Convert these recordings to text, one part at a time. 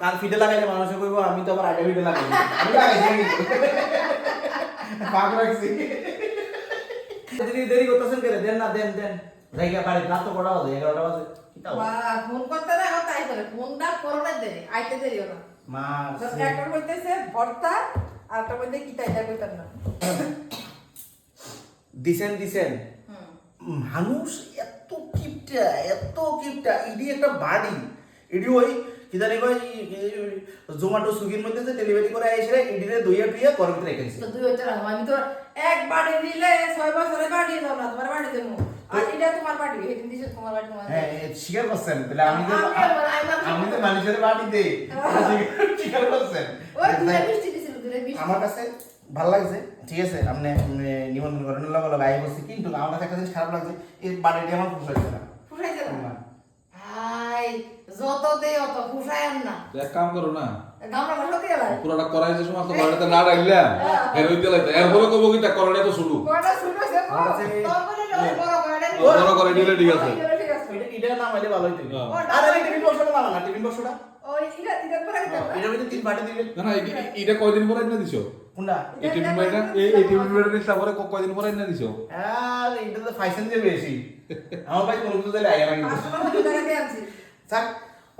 কান ফিটে লাগাইলে মানুষে কইব আমি তো আবার আইডা ফিটে লাগাই আমি লাগাইছি কিন্তু পাক রাখছি। দেরি দেরি করতেছেন কেন? দেন না দেন দেন। জায়গা বাড়ি রাত তো কটা বাজে? এগারোটা বাজে। ফোন করতে না তাই করে। ফোনটা করোনা দেরি আইতে দেরিও না মা একটা বলতেছে ভর্তা আর একটা বলতে কি তাইটা কইতাম না। দিছেন দিছেন। মানুষ এত কিপটা এত কিপটা। ইডি একটা বাড়ি। ইডি ওই জানি কই জোম্যাটো সুইগির মধ্যে যে ডেলিভারি করে ইডিরে দইয়া টুইয়া গরম করে রেখেছে তো দুই হচ্ছে রাখো। আমি তো এক বাড়ি নিলে ছয় বছরে বাড়ি দাও না তোমার বাড়ি দেবো। আর এটা তোমার বাড়ি সেদিন দিছে তোমার বাড়ি তোমার হ্যাঁ স্বীকার করছেন তাহলে আমি তো আমি তো মানুষের বাড়ি দেই স্বীকার করছেন। ওই দুই বৃষ্টি দিছিল দুই বৃষ্টি আমার কাছে ভালো লাগছে ঠিক আছে আপনি নিমন্ত্রণ করেন বসছি কিন্তু আমার কাছে একটা জিনিস খারাপ লাগছে এই বাড়িটি আমার পোষাইছে না। যত দে অত ফুসাই না। এক কাম করো না। গামলা ভালো লাই পুরোটা করাই যে সমস্ত করাইতে না রাখলে এর ওই দিলাইতে এরপরে কব কি তা শুরু। শুনো সে তোর বড় করে নিলে ঠিক আছে। এটা এটা হইলে ভালো হইতো। হ্যাঁ। টিফিন বক্সটা নাম না টিফিন বক্সটা? ওই এটা এটা পরে গেছে এটার তিন বাটি দিবেন না না এই- এই- কয়দিন পরে এনে দিছো? কোনটা? এই টিফিন বাইটা এই এই টিফিন বাইটা নিছ তারপরে কয়দিন পরে এনে দিছো? আর এটা তো ফাইসেন দিয়ে বেশি। আমার ভাই কোনো কিছু দিলে আইয়া না কিন্তু থাক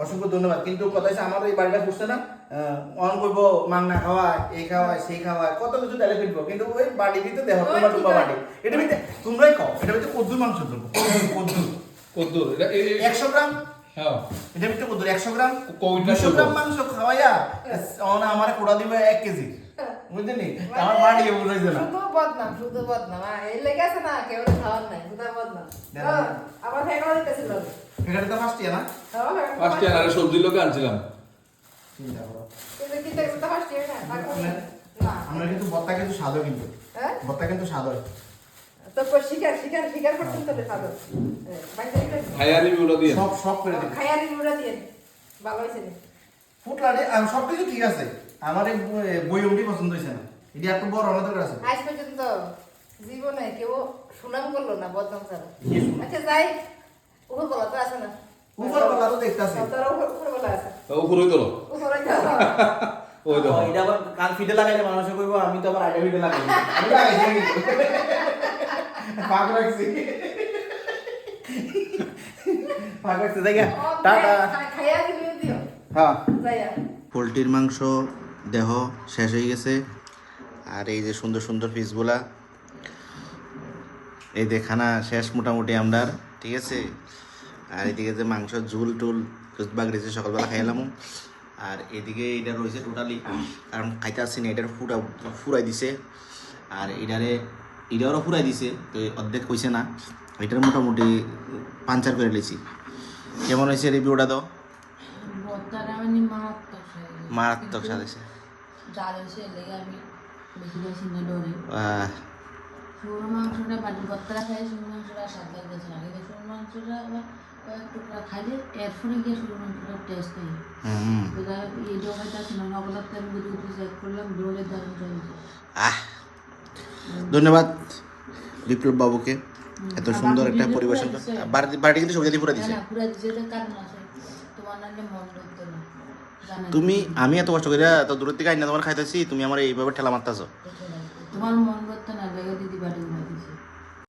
অসংখ্য ধন্যবাদ। কিন্তু কথা হচ্ছে আমার এই বাড়িটা ফুসছে না। অন করব মাংনা খাওয়া এই খাওয়া সেই খাওয়া কত কিছু ডালে ফিরবো কিন্তু ওই বাড়ি ভিতরে দেহ টুবা আছে। বাড়ি এটা ভিতরে তোমরাই খাও। এটা ভিতরে কদ্দুর মাংস দেবো। কদ্দুর কদ্দুর। এই- একশো গ্রাম? হ্যাঁ। এটা ভিতরে কদ্দুর। একশো গ্রাম? দুশো গ্রাম মাংস খাওয়াইয়া অন আমার কোড়া দিবে এক কেজি। বুঝলি? আমার বাড়ি বুঝাইছে না। শুধু বদনাম শুধু বদনাম। এই লেগে আছে না কেউ খাওয়ার নাই। শুধু বদনাম। দেন। ও, ফেকড়া দিতেছিল। এটা তো ফার্স্ট না? সবজির লোকে আনছিলাম। চিন্তা করো। কিন্তু কি তো ফার্স্ট ইয়ার না? আর আমরা কিন্তু ভত্তা কিন্তু হয় কিন্তু। হ্যাঁ? কিন্তু স্বাদ হয় তো কই শিকার শিকার শিকার করতেন তো সাদো বাইরে থেকে দিয়ে। সব সব করে দিবি খায়ারি মুড়া দিয়ে ভালো হয়েছে ফুটলারে সব কিছু ঠিক আছে। আমার এই বইমটি পছন্দ হয়েছে না। এটা এত বড় আমাদের কাছে আজ পর্যন্ত জীবনে কেউ সুনাম করল না বদনাম ছাড়া। আচ্ছা যাই। উপর বলা তো আছে না? উপর তো দেখতাছি। তোর উপর উপর বলা আছে উপরে দিল উপরে ওই দেখো। এটা আবার কান ফিটে লাগাইলে মানুষে কইব আমি তো আবার আইডা ফিটে লাগাই আমি লাগাইছি না রাখছি। পাক রাখছি দেখা টাটা। খাইয়া দিও। হ্যাঁ। যাইয়া। পোলট্রির মাংস দেহ শেষ হয়ে গেছে। আর এই যে সুন্দর সুন্দর পিসগুলা এই যে খানা শেষ মোটামুটি আমরার। ঠিক আছে? আর এদিকে যে মাংস ঝুল টুল বাগ রয়েছে সকালবেলা খাইলাম আর এদিকে এটা রয়েছে টোটালি কারণ খাইতে আসছি না এটার ফুটা ফুরাই দিছে। আর এটারে এটারও ফুরাই দিছে তো অর্ধেক হয়েছে না। এটার মোটামুটি পাঞ্চার করে লেছি। কেমন হয়েছে রিভিউটা মানে মারাত্মক স্বাদ হয়েছে। মাংসটা বাড়ির খাই মাংসটা স্বাদ না কিন্তু মাংসটা আবার কয়েক টুকরা খাইলে এর ফলে গিয়ে মাংসটা টেস্ট হয় এই জগাটা ছিল আমি চেক করলাম দারুণ চলছে আহ! ধন্যবাদ বিপ্লব বাবুকে এত সুন্দর একটা পরিবেশন করে দিছে। বাড়ি বাড়ি কিন্তু সবজি পুরো দিছে। তুমি আমি এত কষ্ট করে এত দূরের থেকে আইনা তোমার খাইতেছি তুমি আমার এইভাবে ঠেলা মারতেছো। তোমার মন করতো না লেগে দিদি বাড়ি ঘুরে